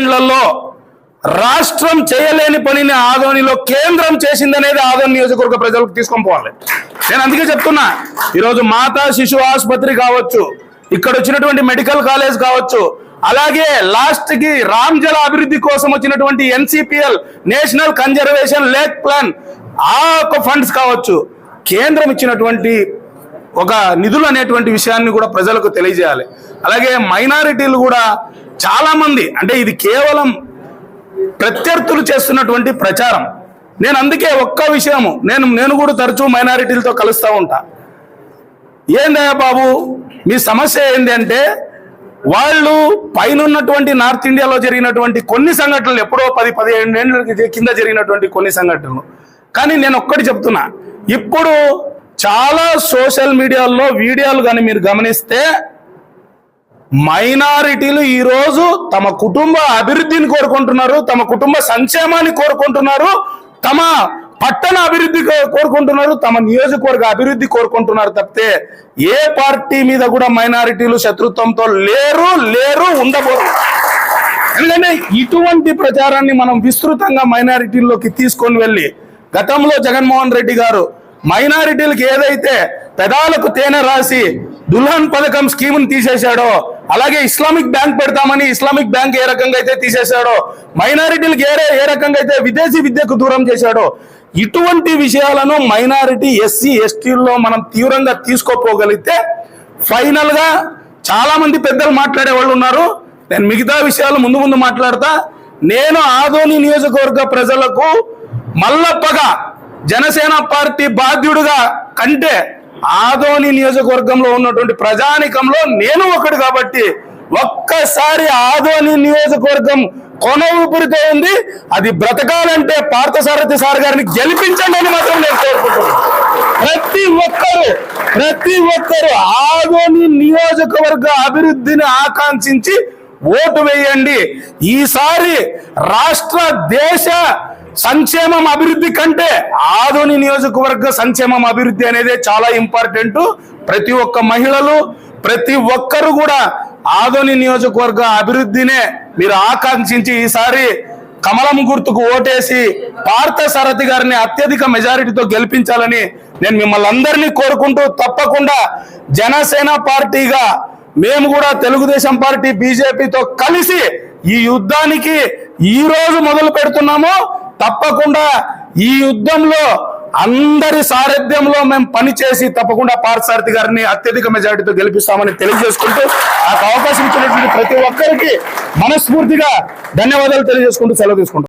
పదేండ్లలో రాష్ట్రం చేయలేని పనిని ఆదోనిలో కేంద్రం చేసిందనేది ఆదోని నియోజకవర్గ ప్రజలకు తీసుకొని పోవాలి. నేను అందుకే చెప్తున్నా ఈరోజు మాతా శిశు ఆసుపత్రి కావచ్చు ఇక్కడ వచ్చినటువంటి మెడికల్ కాలేజ్ కావచ్చు అలాగే లాస్ట్కి రామ్జల అభివృద్ధి కోసం వచ్చినటువంటి NCPL national conservation lake plan ఆ ఒక ఫండ్స్ కావచ్చు కేంద్రం ఇచ్చినటువంటి ఒక నిధులు అనేటువంటి విషయాన్ని కూడా ప్రజలకు తెలియజేయాలి. అలాగే మైనారిటీలు కూడా చాలామంది అంటే ఇది కేవలం ప్రత్యర్థులు చేస్తున్నటువంటి ప్రచారం. నేను అందుకే ఒక్క విషయము నేను నేను కూడా తరచూ మైనారిటీలతో కలుస్తూ ఉంటా. ఏందయ్యా బాబు మీ సమస్య ఏంది అంటే వాళ్ళు పైన ఉన్నటువంటి నార్త్ ఇండియాలో జరిగినటువంటి కొన్ని సంఘటనలు ఎప్పుడో పది పదిహేను ఏళ్ళ కింద జరిగినటువంటి కొన్ని సంఘటనలు. కానీ నేను ఒక్కటి చెప్తున్నా ఇప్పుడు చాలా సోషల్ మీడియాలో వీడియోలు కానీ మీరు గమనిస్తే మైనారిటీలు ఈ రోజు తమ కుటుంబ అభివృద్ధిని కోరుకుంటున్నారు తమ కుటుంబ సంక్షేమాన్ని కోరుకుంటున్నారు తమ పట్టణ అభివృద్ధి కోరుకుంటున్నారు తమ నియోజకవర్గ అభివృద్ధి కోరుకుంటున్నారు తప్పితే ఏ పార్టీ మీద కూడా మైనారిటీలు శత్రుత్వంతో లేరు లేరు ఉండబోరు ఎందుకంటే ఇటువంటి ప్రచారాన్ని మనం విస్తృతంగా మైనారిటీల్లోకి తీసుకొని వెళ్ళి గతంలో జగన్మోహన్ రెడ్డి గారు మైనారిటీలకు ఏదైతే పెదాలకు తేనె రాసి దుల్హన్ పథకం స్కీమ్ను తీసేశాడో అలాగే ఇస్లామిక్ బ్యాంక్ పెడతామని ఇస్లామిక్ బ్యాంక్ ఏ రకంగా అయితే తీసేశాడో మైనారిటీలకు ఏ ఏ రకంగా అయితే విదేశీ విద్యకు దూరం చేశాడో ఇటువంటి విషయాలను మైనారిటీ ఎస్సీ ఎస్టీల్లో మనం తీవ్రంగా తీసుకోపోగలిగితే ఫైనల్గా చాలామంది చాలా మంది పెద్దలు మాట్లాడే వాళ్ళు ఉన్నారు. నేను మిగతా విషయాలు ముందు ముందు మాట్లాడతా. నేను ఆదోని నియోజకవర్గ ప్రజలకు మల్లప్పగా జనసేన పార్టీ బాధ్యుడుగా కంటే ఆదోని నియోజకవర్గంలో ఉన్నటువంటి ప్రజానికంలో నేను ఒకడు కాబట్టి ఒక్కసారి ఆదోని నియోజకవర్గం కొన ఊపిరితో ఉంది. అది బ్రతకాలంటే పార్థసారథి సార్ గారిని గెలిపించండి అని మాత్రం నేను కోరుకుంటున్నాను. ప్రతి ఒక్కరు ప్రతి ఒక్కరు ఆదోని నియోజకవర్గ అభివృద్ధిని ఆకాంక్షించి ఓటు వేయండి. ఈసారి రాష్ట్ర దేశ సంక్షేమం అభివృద్ధి కంటే ఆధుని నియోజకవర్గ సంక్షేమం అభివృద్ధి అనేది చాలా ఇంపార్టెంట్ ప్రతి ఒక్క మహిళలు ప్రతి ఒక్కరు కూడా ఆధుని నియోజకవర్గ అభివృద్ధినే మీరు ఆకాంక్షించి ఈసారి కమలం గుర్తుకు ఓటేసి పార్థ సారథి గారిని అత్యధిక మెజారిటీతో గెలిపించాలని నేను మిమ్మల్ని అందరినీ కోరుకుంటూ తప్పకుండా జనసేన పార్టీగా మేము కూడా తెలుగుదేశం పార్టీ బీజేపీతో కలిసి ఈ యుద్ధానికి ఈ రోజు మొదలు పెడుతున్నాము. తప్పకుండా ఈ యుద్ధంలో అందరి సారథ్యంలో మేము పనిచేసి తప్పకుండా పార్థసారథి గారిని అత్యధిక మెజారిటీతో గెలిపిస్తామని తెలియజేసుకుంటూ నాకు అవకాశం ఇచ్చినటువంటి ప్రతి ఒక్కరికి మనస్ఫూర్తిగా ధన్యవాదాలు తెలియజేసుకుంటూ సెలవు తీసుకుంటాం